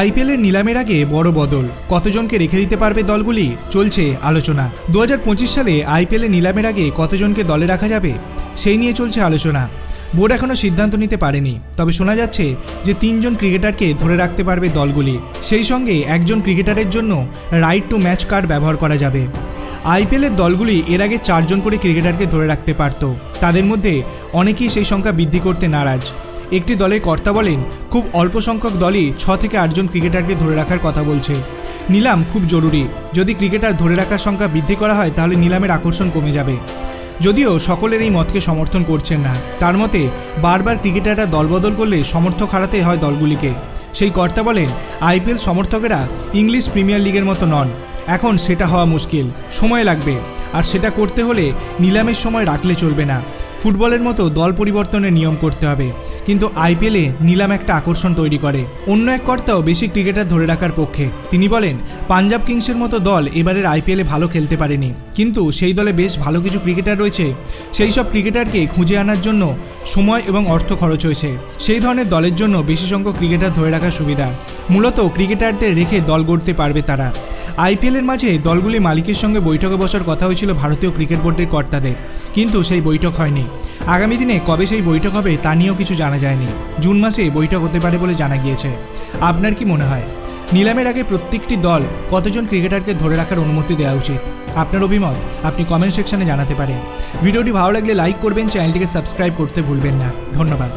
আইপিএলের নিলামের আগে বড় বদল। কতজনকে রেখে দিতে পারবে দলগুলি? চলছে আলোচনা। দু হাজার পঁচিশ সালে আইপিএলের নিলামের আগে কতজনকে দলে রাখা যাবে, সেই নিয়ে চলছে আলোচনা। বোর্ড এখনও সিদ্ধান্ত নিতে পারেনি। তবে শোনা যাচ্ছে যে তিনজন ক্রিকেটারকে ধরে রাখতে পারবে দলগুলি। সেই সঙ্গে একজন ক্রিকেটারের জন্য রাইট টু ম্যাচ কার্ড ব্যবহার করা যাবে। আইপিএলের দলগুলি এর আগে চারজন করে ক্রিকেটারকে ধরে রাখতে পারত। তাদের মধ্যে অনেকেই সেই সংখ্যা বৃদ্ধি করতে নারাজ। একটি দলের কর্তা বলেন, খুব অল্প সংখ্যক দলই ছ থেকে আটজন ক্রিকেটারকে ধরে রাখার কথা বলছে। নিলাম খুব জরুরি। যদি ক্রিকেটার ধরে রাখার সংখ্যা বৃদ্ধি করা হয়, তাহলে নিলামের আকর্ষণ কমে যাবে। যদিও সকলের এই মতকে সমর্থন করছেন না। তার মতে, বারবার ক্রিকেটাররা দলবদল করলে সমর্থক হারাতে হয় দলগুলিকে। সেই কর্তা বলেন, আইপিএল সমর্থকেরা ইংলিশ প্রিমিয়ার লিগের মতো নন। এখন সেটা হওয়া মুশকিল। সময় লাগবে। আর সেটা করতে হলে নিলামের সময় রাখলে চলবে না। ফুটবলের মতো দল পরিবর্তনের নিয়ম করতে হবে। কিন্তু আইপিএলে নিলাম একটা আকর্ষণ তৈরি করে। অন্য এক কর্তাও বেশি ক্রিকেটার ধরে রাখার পক্ষে। তিনি বলেন, পাঞ্জাব কিংসের মতো দল এবারের আইপিএলে ভালো খেলতে পারেনি। কিন্তু সেই দলে বেশ ভালো কিছু ক্রিকেটার রয়েছে। সেই সব ক্রিকেটারকে খুঁজে আনার জন্য সময় এবং অর্থ খরচ হয়েছে। সেই ধরনের দলের জন্য বেশি সংখ্যক ক্রিকেটার ধরে রাখার সুবিধা। মূলত ক্রিকেটারদের রেখে দল গড়তে পারবে তারা। আইপিএলের মাঝে দলগুলি মালিকের সঙ্গে বৈঠকে বসার কথা হয়েছিল ভারতীয় ক্রিকেট বোর্ডের কর্তাদের। কিন্তু সেই বৈঠক হয়নি। আগামী দিনে কবে সেই বৈঠক হবে তা নিয়েও কিছু জানা যায়নি। জুন মাসে বৈঠক হতে পারে বলে জানা গিয়েছে। আপনার কি মনে হয়? নিলামের আগে প্রত্যেকটি দল কতজন ক্রিকেটারকে ধরে রাখার অনুমতি দেওয়া উচিত? আপনার অভিমত আপনি কমেন্ট সেকশনে জানাতে পারেন। ভিডিওটি ভালো লাগলে লাইক করবেন চ্যানেলটিকে সাবস্ক্রাইব করতে ভুলবেন না। ধন্যবাদ।